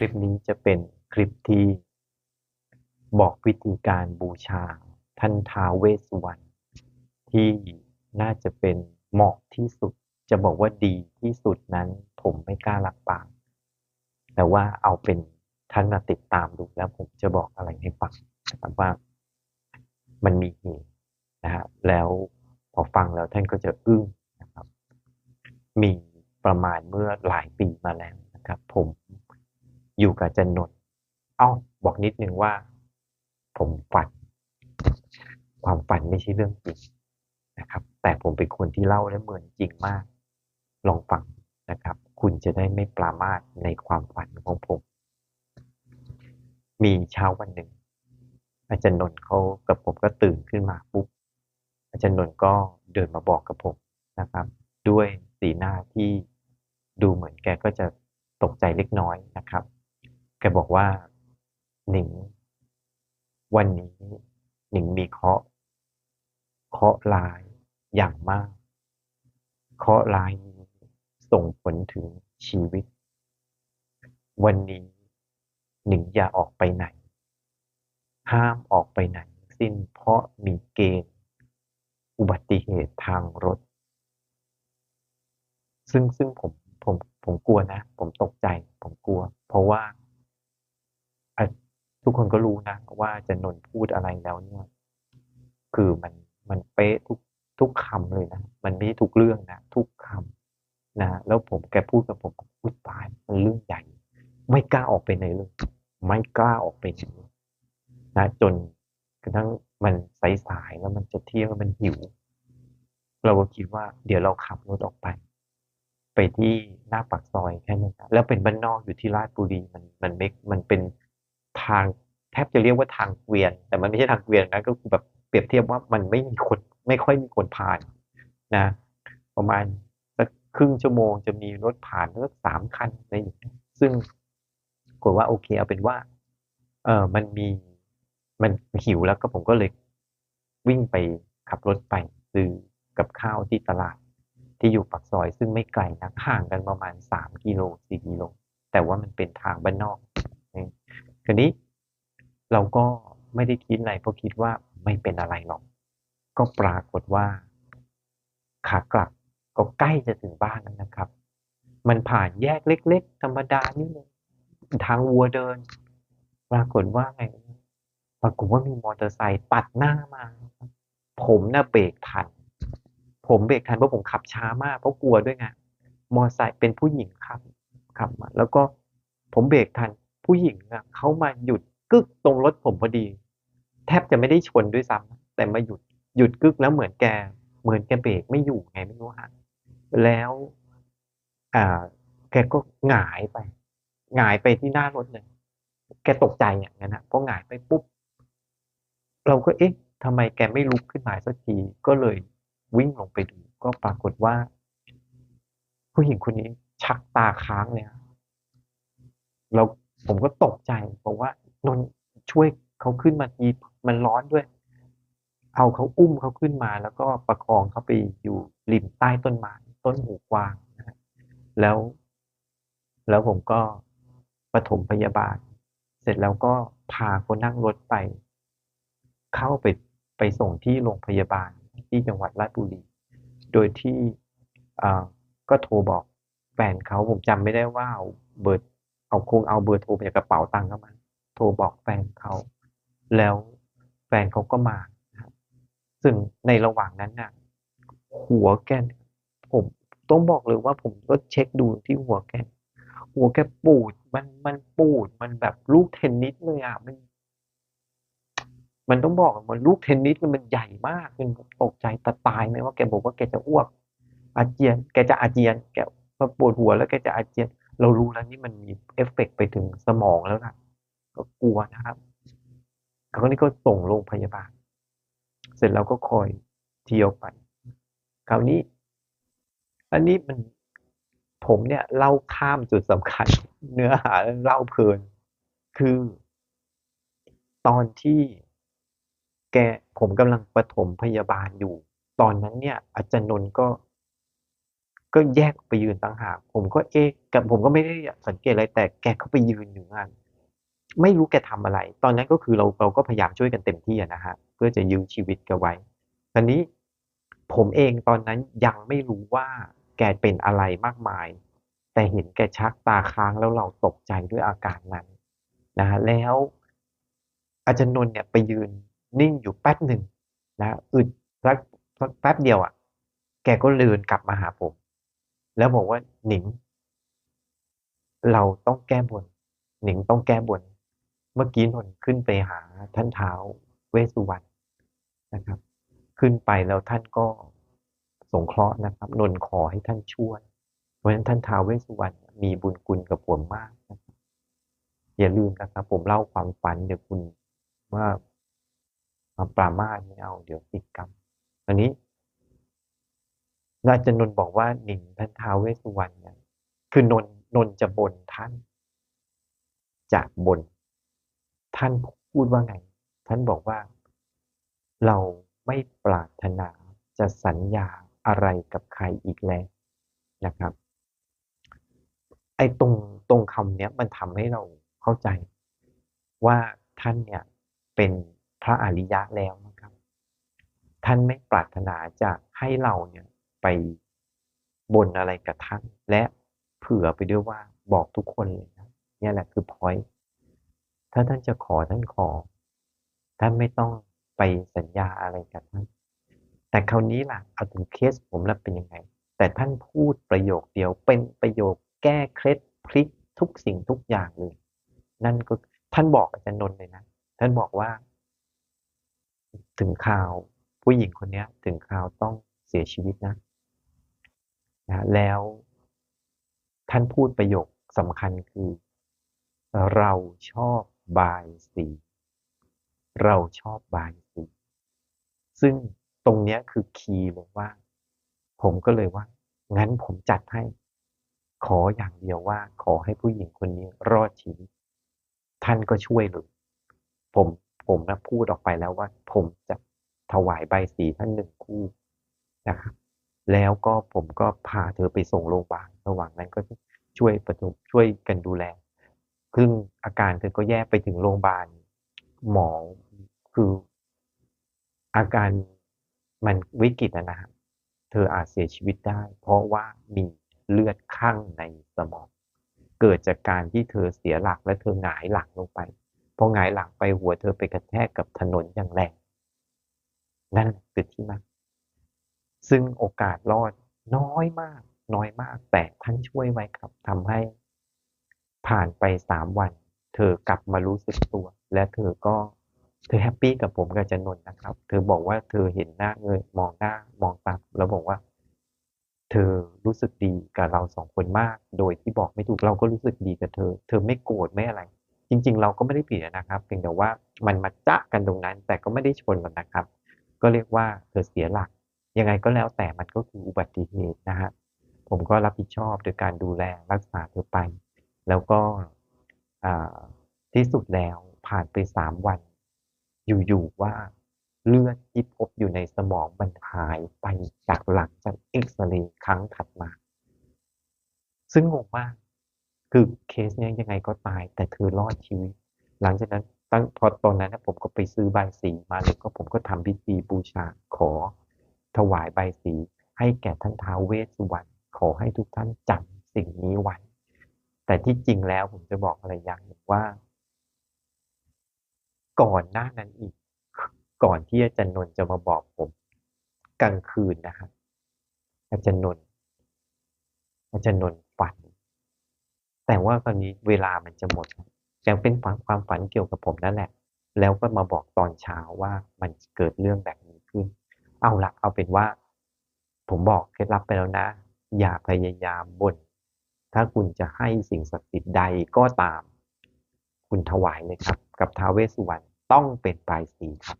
ลิปนี้จะเป็นคลิปที่บอกวิธีการบูชาท่านท้าเวสสุวรรณที่น่าจะเป็นเหมาะที่สุด จะบอกว่าดีที่สุดนั้นผมไม่กล้ารับปาก แต่ว่าเอาเป็นท่านมาติดตามดูแล้วผมจะบอกอะไรให้ฟังนะครับว่ามันมีเหตุนะฮะแล้วพอฟังแล้วท่านก็จะอึ้งนะครับ มีประมาณเมื่อหลายปีมาแล้วนะครับ ผม อยู่กับจันนนท์เอ้าบอกนิดนึงว่า ผมฝัน ความฝันไม่ใช่เรื่องจริงนะครับ แต่ผมเป็นคนที่เล่าแล้เหมือนจริงมาก ลองฟังนะครับ คุณจะได้ไม่ปรามาสในความฝันของผม มีเช้าวันหนึ่ง อาจารย์นนท์เขากับผมก็ตื่นขึ้นมาปุ๊บอาจารย์นนท์ก็เดินมาบอกกับผมนะครับ ด้วยสีหน้าที่ดูเหมือนแกก็จะตกใจเล็กน้อยนะครับ แกบอกว่า หนิง วันนี้ หนิงมีเคาะ เคาะห์ร้ายอย่างมาก เคาะห์ร้ายนี้ส่งผลถึงชีวิต วันนี้ หนิงอย่าออกไปไหน ห้ามออกไปไหน สิ้นเพราะมีเกณฑ์ อุบัติเหตุทางรถ ซึ่งซึ่งผมผมผมกลัวนะ ผมตกใจ ผมกลัว เพราะว่าอะทุ ก็รู้นะว่าจะนนท์พูดอะไรแล้วเนี่ย คือมันมันเป๊ะทุกทุกคำเลยนะ มันไม่ใช่ทุกเรื่องนะทุกคำนะ แล้วผมแกพูดกับผมพูดตายมันเรื่องใหญ่ ไม่กล้าออกไปไหนเลย ไม่กล้าออกไปไหนเลยนะจนกระทั่งมันสายๆแล้วมันจะเที่ยงแล้วมันหิว เราก็คิดว่า เดี๋ยวเราขับรถออกไป ไปที่หน้าปากซอยแค่นั้นแล้วเป็นบ้านนอกอยู่ที่ราชบุรีมันมันไม่มันเป็นทาง แทบจะเรียกว่าทางเกวียน แต่มันไม่ใช่ทางเกวียนนะก็คือแบบเปรียบเทียบว่ามันไม่มีคนไม่ค่อยมีคนผ่านนะ ประมาณสักครึ่งชั่วโมงจะมีรถผ่านสักสามคันอะไรอย่างเงี้ยซึ่งกดว่าโอเคเอาเป็นว่า เออมันมีมันหิวแล้วก็ผมก็เลยวิ่งไปขับรถไปซื้อกับข้าวที่ตลาดที่อยู่ปากซอย ซึ่งไม่ไกลนักห่างกันประมาณสามกิโลสี่กิโลแต่ว่ามันเป็นทางบ้านนอกนะทีนี้ เราก็ไม่ได้คิดอะไรเพราะคิดว่าไม่เป็นอะไรหรอก ก็ปรากฏว่า ขากลับก็ใกล้จะถึงบ้านแล้วนะครับ มันผ่านแยกเล็ก ๆ ธรรมดานี่เลยทางวัวเดิน ปรากฏว่าไงปรากฏว่ามีมอเตอร์ไซค์ตัดหน้ามา ผมน่ะเบรกทัน ผมเบรกทันเพราะผมขับช้ามากเพราะกลัวด้วยไงมอเตอร์ไซค์เป็นผู้หญิงขับขับมาแล้วก็ผมเบรกทันผู้หญิงอะเขามาหยุด กึกตรงรถผมพอดี แทบจะไม่ได้ชนด้วยซ้ำแต่มาหยุดหยุดกึกแล้วเหมือนแก เหมือนแกเบรกไม่อยู่ไงไม่รู้ฮะแล้ว อ่า แกก็หงายไปหงายไปที่หน้ารถเลยแกตกใจอย่างนั้นนะพอหงายไปปุ๊บ เราก็เอ๊ะทำไมแกไม่ลุกขึ้นมาสักทีก็เลยวิ่งลงไปดู ก็ปรากฏว่า ผู้หญิงคนนี้ชักตาค้างเลยครับเราผมก็ตกใจบอกว่า นนช่วยเขาขึ้นมาทีมันร้อนด้วย เอาเขาอุ้มเขาขึ้นมา แล้วก็ประคองเขาไปอยู่ริมใต้ต้นไม้ต้นหูกวางนะแล้ว แล้วผมก็ปฐมพยาบาล เสร็จแล้วก็พาเขานั่งรถไป เข้าไปไปส่งที่โรงพยาบาลที่จังหวัดราชบุรี โดยที่อ่าก็โทรบอกแฟนเขาผมจำไม่ได้ว่าเอาเบอร์เอาคงเอาเบอร์โทรจากกระเป๋าตังค์เข้ามา ทรบอกแฟนเขา แล้วแฟนเขาก็มาครับซึ่งในระหว่างนั้นน่ะ หัวแกนผมต้องบอกเลยว่าผมก็เช็คดูที่หัวแก หัวแกปูด มันมันปูด มันแบบลูกเทนนิสเลยอะ มัน มันต้องบอกมันลูกเทนนิสมันใหญ่มากจนผมตกใจตะตายไหมว่าแกบอกว่าแกจะอ้วก อาเจียน แกจะอาเจียน แกปวดหัวแล้วแกจะอาเจียน เรารู้แล้วนี่มันมีเอฟเฟกต์ไปถึงสมองแล้วนะ ก็กลัวนะครับคราวนี้ก็ส่งโรงพยาบาล เสร็จแล้วก็คอยเที่ยวไป คราวนี้ อันนี้มันผมเนี่ยเล่าข้ามจุดสำคัญ เนื้อหาเล่าเพลิน คือ ตอนที่แกผมกำลังปฐมพยาบาลอยู่ ตอนนั้นเนี่ย อาจารย์นนท์ก็ ก็แยกไปยืนต่างหาก ผมก็เอ๊ะกับผมก็ไม่ได้สังเกตอะไรแต่แกก็ไปยืนอยู่งั้น ไม่รู้แกทำอะไร ตอนนั้นก็คือเราเราก็พยายามช่วยกันเต็มที่นะฮะเพื่อจะยื้อชีวิตแกไว้ตอนนี้ผมเองตอนนั้นยังไม่รู้ว่าแกเป็นอะไรมากมาย แต่เห็นแกชักตาค้างแล้วเราตกใจด้วยอาการนั้นนะฮะแล้วอาจารย์นนท์เนี่ยไปยืนนิ่งอยู่แป๊บหนึ่งนะอึดสักแป๊บเดียวอะ แกก็เดินกลับมาหาผม แล้วบอกว่าหนิง เราต้องแก้บนหนิงต้องแก้บน เมื่อกี้นนท์ขึ้นไปหาท่านเท้าเวสุวรรณนะครับ ขึ้นไปแล้วท่านก็สงเคราะห์นะครับ นนท์ขอให้ท่านช่วย เพราะฉะนั้นท่านเท้าเวสุวรรณมีบุญคุณกับผมมากนะครับอย่าลืมนะครับ ผมเล่าความฝันเดี๋ยวคุณว่ามาปรามาสไม่เอาเดี๋ยวติดกรรมอันนี้อาจารย์นนท์บอกว่าหนิงท่านท้าวเวสสุวรรณเนี่ยคือนนนนจะบนท่าน จะบน ท่านพูดว่าไง ท่านบอกว่า เราไม่ปรารถนาจะสัญญาอะไรกับใครอีกแล้วนะครับไอ้ตรงตรงคำเนี้ยมันทำให้เราเข้าใจ ว่าท่านเนี่ยเป็นพระอริยะแล้วนะครับ ท่านไม่ปรารถนาจะให้เราเนี่ยไปบนอะไรกับท่าน และเผื่อไปด้วยว่าบอกทุกคนเลยนะนี่แหละคือพอยต์ ถ้าท่านจะขอท่านขอ ท่านไม่ต้องไปสัญญาอะไรกับท่าน แต่คราวนี้ล่ะเอาถึงเคสผมแล้วเป็นยังไง แต่ท่านพูดประโยคเดียวเป็นประโยคแก้เคล็ดพลิกทุกสิ่งทุกอย่างเลย นั่นก็ท่านบอกอาจารย์นนท์เลยนะ ท่านบอกว่า ถึงข่าวผู้หญิงคนนี้ถึงข่าวต้องเสียชีวิตนะนะแล้วท่านพูดประโยคสำคัญคือ เราชอบ บายสี เราชอบบายสี ซึ่งตรงนี้คือคีย์เลยว่า ผมก็เลยว่า งั้นผมจัดให้ ขออย่างเดียวว่า ขอให้ผู้หญิงคนนี้รอดชีวิต ท่านก็ช่วยเลยผมผมนะพูดออกไปแล้วว่า ผมจะถวายใบสีท่านหนึ่งคู่นะครับแล้วก็ผมก็พาเธอไปส่งโรงพยาบาลระหว่างนั้นก็ช่วยประทุช่วยกันดูแล ซึ่งอาการเธอก็แย่ไปถึงโรงพยาบาล หมอคืออาการมันวิกฤตนะฮะเธออาจเสียชีวิตได้ เพราะว่ามีเลือดข้างในสมอง เกิดจากการที่เธอเสียหลักและเธอหงายหลังลงไปพอหงายหลังไปหัวเธอไปกระแทกกับถนนอย่างแรงนั่นคือที่มาซึ่งโอกาสรอดน้อยมาก น้อยมากแต่ท่านช่วยไว้ครับทำให้ ผ่านไปสามวัน เธอกลับมารู้สึกตัว และเธอก็เธอแฮปปี้กับผมกับจันนนนะครับ เธอบอกว่าเธอเห็นหน้าเงยมองหน้ามองตาแล้วบอกว่า เธอรู้สึกดีกับเราสองคนมาก โดยที่บอกไม่ถูกเราก็รู้สึกดีกับเธอ เธอไม่โกรธไม่อะไร จริง ๆ เราก็ไม่ได้ผิดนะครับเพียงแต่ว่ามันมาจะกันตรงนั้น แต่ก็ไม่ได้ชนกันนะครับ ก็เรียกว่าเธอเสียหลัก ยังไงก็แล้วแต่มันก็คืออุบัติเหตุนะฮะผมก็รับผิดชอบโดยการดูแลรักษาเธอไป แล้วก็ที่สุดแล้วผ่านไปสามวัน อยู่ๆว่าเลือดที่พบอยู่ในสมองมันหายไปจากหลังจากเอ็กซเรย์ครั้งถัดมา ซึ่งงงมากคือเคสนี้ยังไงก็ตาย แต่เธอรอดชีวิต หลังจากนั้นตั้งพอตอนนั้นผมก็ไปซื้อใบสีมาเลยก็ผมก็ทำพิธีบูชาขอ ถวายใบสี ให้แก่ท่านท้าวเวสสุวรรณขอให้ทุกท่านจำสิ่งนี้ไว้ แต่ที่จริงแล้วผมจะบอกอะไรอย่างหนึ่งว่า ก่อนหน้านั้นอีก ก่อนที่อาจารย์นนท์จะมาบอกผม กลางคืนนะครับอาจารย์นนท์อาจารย์นนท์ฝัน แต่ว่าตอนนี้เวลามันจะหมด ยังเป็นความฝันเกี่ยวกับผมนั่นแหละ แล้วก็มาบอกตอนเช้าว่ามันเกิดเรื่องแบบนี้ขึ้น เอาละเอาเป็นว่า ผมบอกเคล็ดลับไปแล้วนะ อย่าพยายามบ่น ถ้าคุณจะให้สิ่งศักดิ์สิทธิ์ใดก็ตาม คุณถวายเลยครับ กับท้าวเวสสุวรรณต้องเป็นปลายสีครับ